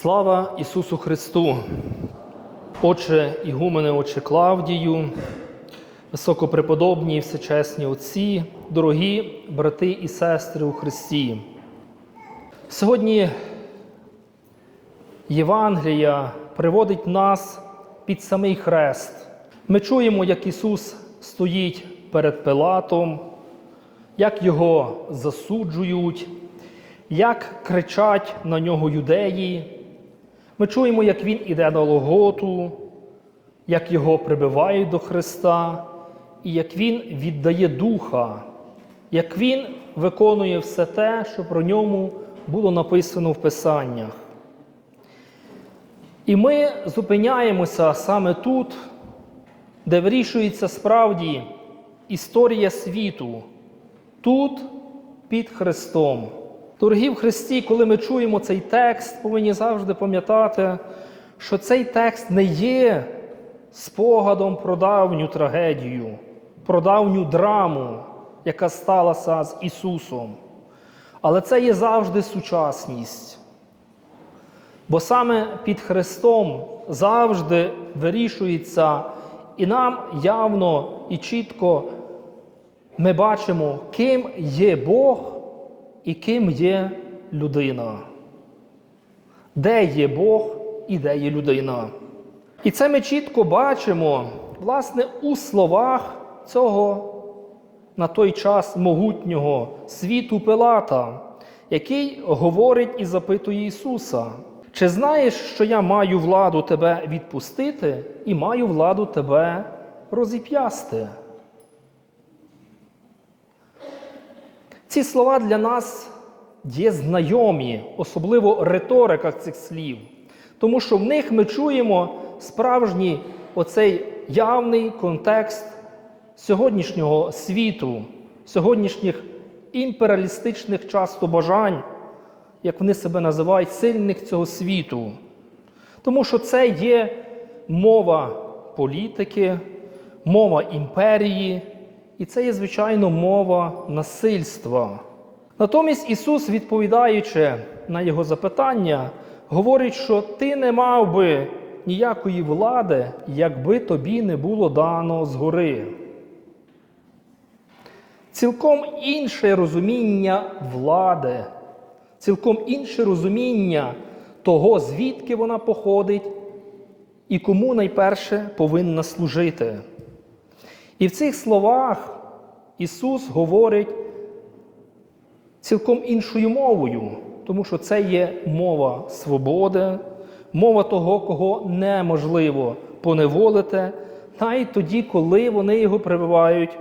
Слава Ісусу Христу! Отче Ігумене, Отче Клавдію, високопреподобні і всечесні отці, дорогі брати і сестри у Христі. Сьогодні Євангелія приводить нас під самий хрест. Ми чуємо, як Ісус стоїть перед Пилатом, як його засуджують, як кричать на нього юдеї. Ми чуємо, як він іде на Логоту, як його прибивають до Христа, і як він віддає духа, як він виконує все те, що про ньому було написано в Писаннях. І ми зупиняємося саме тут, де вирішується справді історія світу, тут під Христом. Дорогі в Христі, коли ми чуємо цей текст, повинні завжди пам'ятати, що цей текст не є спогадом про давню трагедію, про давню драму, яка сталася з Ісусом. Але це є завжди сучасність. Бо саме під Христом завжди вирішується, і нам явно і чітко ми бачимо, ким є Бог і ким є людина. Де є Бог і де є людина. І це ми чітко бачимо, власне, у словах цього на той час могутнього світу Пилата, який говорить і запитує Ісуса. Чи знаєш, що я маю владу тебе відпустити і маю владу тебе розіп'ясти? Ці слова для нас є знайомі, особливо риторика цих слів, тому що в них ми чуємо справжній оцей явний контекст сьогоднішнього світу, сьогоднішніх імперіалістичних часто бажань, як вони себе називають, сильних цього світу. Тому що це є мова політики, мова імперії, і це є, звичайно, мова насильства. Натомість Ісус, відповідаючи на його запитання, говорить, що ти не мав би ніякої влади, якби тобі не було дано згори. Цілком інше розуміння влади, цілком інше розуміння того, звідки вона походить і кому найперше повинна служити. І в цих словах Ісус говорить цілком іншою мовою, тому що це є мова свободи, мова того, кого неможливо поневолити, навіть тоді, коли вони його прививають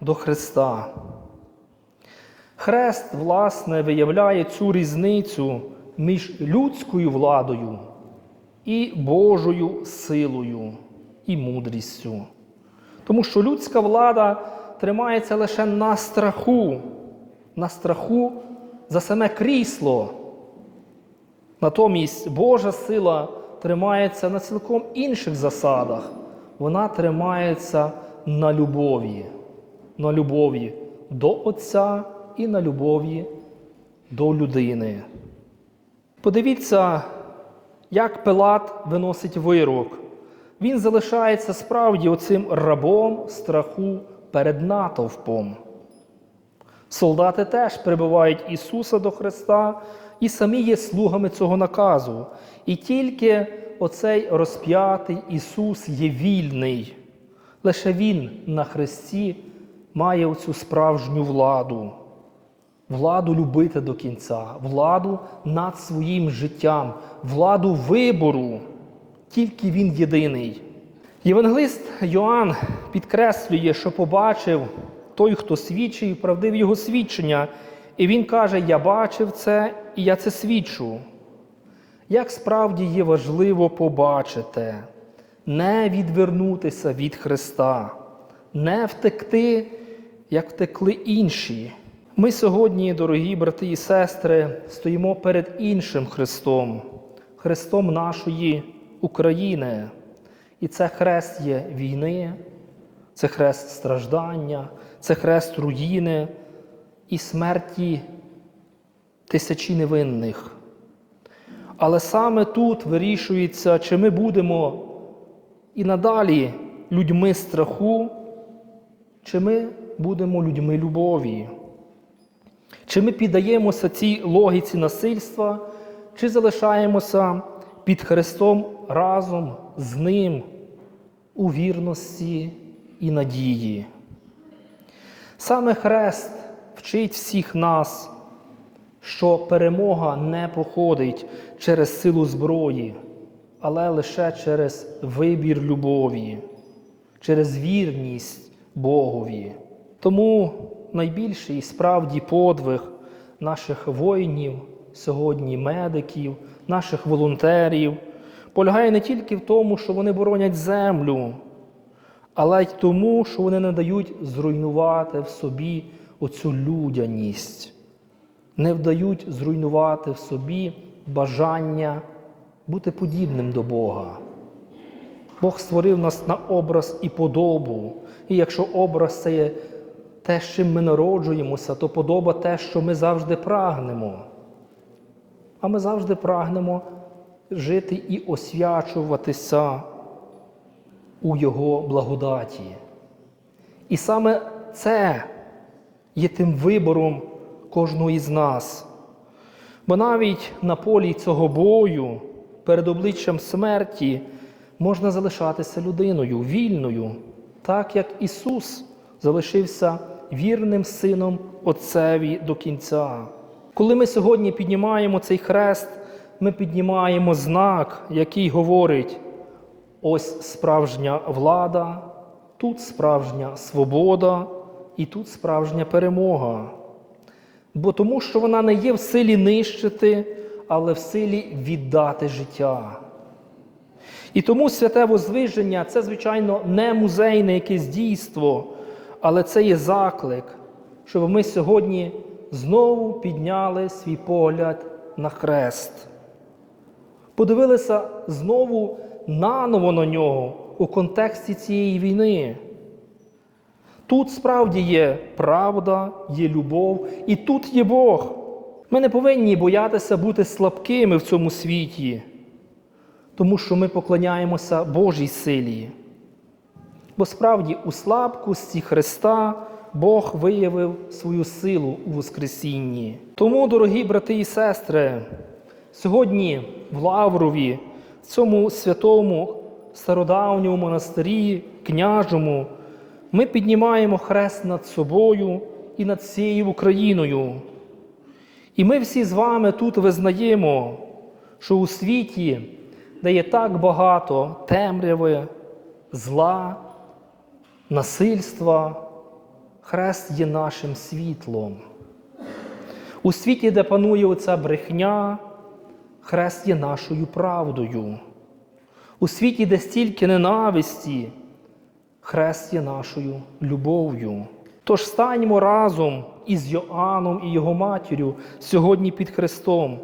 до Христа. Хрест, власне, виявляє цю різницю між людською владою і Божою силою і мудрістю. Тому що людська влада тримається лише на страху, на страху за саме крісло. Натомість Божа сила тримається на цілком інших засадах. Вона тримається на любові, на любові до Отця і на любові до людини. Подивіться, як Пилат виносить вирок. Він залишається справді оцим рабом страху перед натовпом. Солдати теж прибувають Ісуса до Христа і самі є слугами цього наказу. І тільки оцей розп'ятий Ісус є вільний. Лише Він на Христі має оцю справжню владу, владу любити до кінця, владу над своїм життям, владу вибору. Тільки Він єдиний. Євангелист Йоанн підкреслює, що побачив той, хто свідчив, правдив його свідчення. І він каже: Я бачив це і я це свідчу. Як справді є важливо побачити, не відвернутися від Христа, не втекти, як втекли інші. Ми сьогодні, дорогі брати і сестри, стоїмо перед іншим Христом, Христом нашої України. І це хрест є війни, це хрест страждання, це хрест руїни і смерті тисячі невинних. Але саме тут вирішується, чи ми будемо і надалі людьми страху, чи ми будемо людьми любові. Чи ми піддаємося цій логіці насильства, чи залишаємося під Христом разом з Ним у вірності і надії? Саме Хрест вчить всіх нас, що перемога не походить через силу зброї, але лише через вибір любові, через вірність Богові. Тому найбільший справді подвиг наших воїнів, сьогодні медиків, наших волонтерів, полягає не тільки в тому, що вони боронять землю, але й тому, що вони не дають зруйнувати в собі оцю людяність, не вдають зруйнувати в собі бажання бути подібним до Бога. Бог створив нас на образ і подобу. І якщо образ це є те, з чим ми народжуємося, то подоба те, що ми завжди прагнемо. А ми завжди прагнемо жити і освячуватися у Його благодаті. І саме це є тим вибором кожного із нас. Бо навіть на полі цього бою, перед обличчям смерті, можна залишатися людиною, вільною, так як Ісус залишився вірним сином Отцеві до кінця. Коли ми сьогодні піднімаємо цей хрест, ми піднімаємо знак, який говорить: ось справжня влада, тут справжня свобода і тут справжня перемога. Бо тому, що вона не є в силі нищити, але в силі віддати життя. І тому святе возвиження це, звичайно, не музейне якесь дійство, але це є заклик, щоб ми сьогодні знову підняли свій погляд на хрест. Подивилися знову наново на нього у контексті цієї війни. Тут справді є правда, є любов, і тут є Бог. Ми не повинні боятися бути слабкими в цьому світі, тому що ми поклоняємося Божій силі. Бо справді у слабкості Христа Бог виявив свою силу у Воскресінні. Тому, дорогі брати і сестри, сьогодні в Лаврові, в цьому святому стародавньому монастирі, княжому, ми піднімаємо хрест над собою і над всією Україною. І ми всі з вами тут визнаємо, що у світі, де є так багато темряви, зла, насильства, хрест є нашим світлом. У світі, де панує оця брехня, хрест є нашою правдою. У світі, де стільки ненависті, хрест є нашою любов'ю. Тож станьмо разом із Йоанном і його матір'ю сьогодні під Христом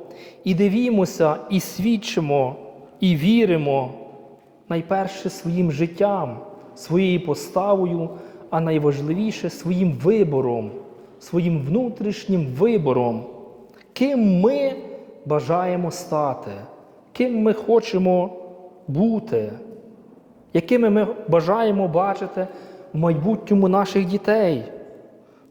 і дивімося, і свідчимо, і віримо найперше своїм життям, своєю поставою, а найважливіше своїм вибором, своїм внутрішнім вибором, ким ми бажаємо стати, ким ми хочемо бути, якими ми бажаємо бачити в майбутньому наших дітей.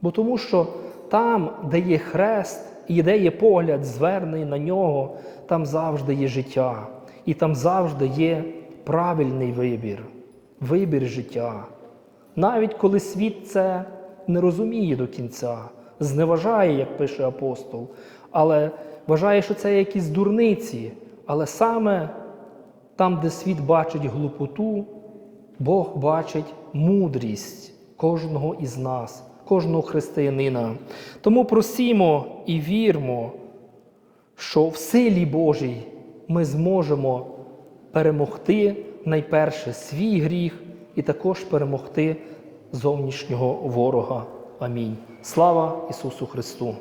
Бо тому що там, де є хрест і де є погляд, звернений на нього, там завжди є життя. І там завжди є правильний вибір, вибір життя. Навіть коли світ це не розуміє до кінця, зневажає, як пише апостол, але вважає, що це якісь дурниці. Але саме там, де світ бачить глупоту, Бог бачить мудрість кожного із нас, кожного християнина. Тому просімо і вірмо, що в силі Божій ми зможемо перемогти найперше свій гріх і також перемогти зовнішнього ворога. Амінь. Слава Ісусу Христу!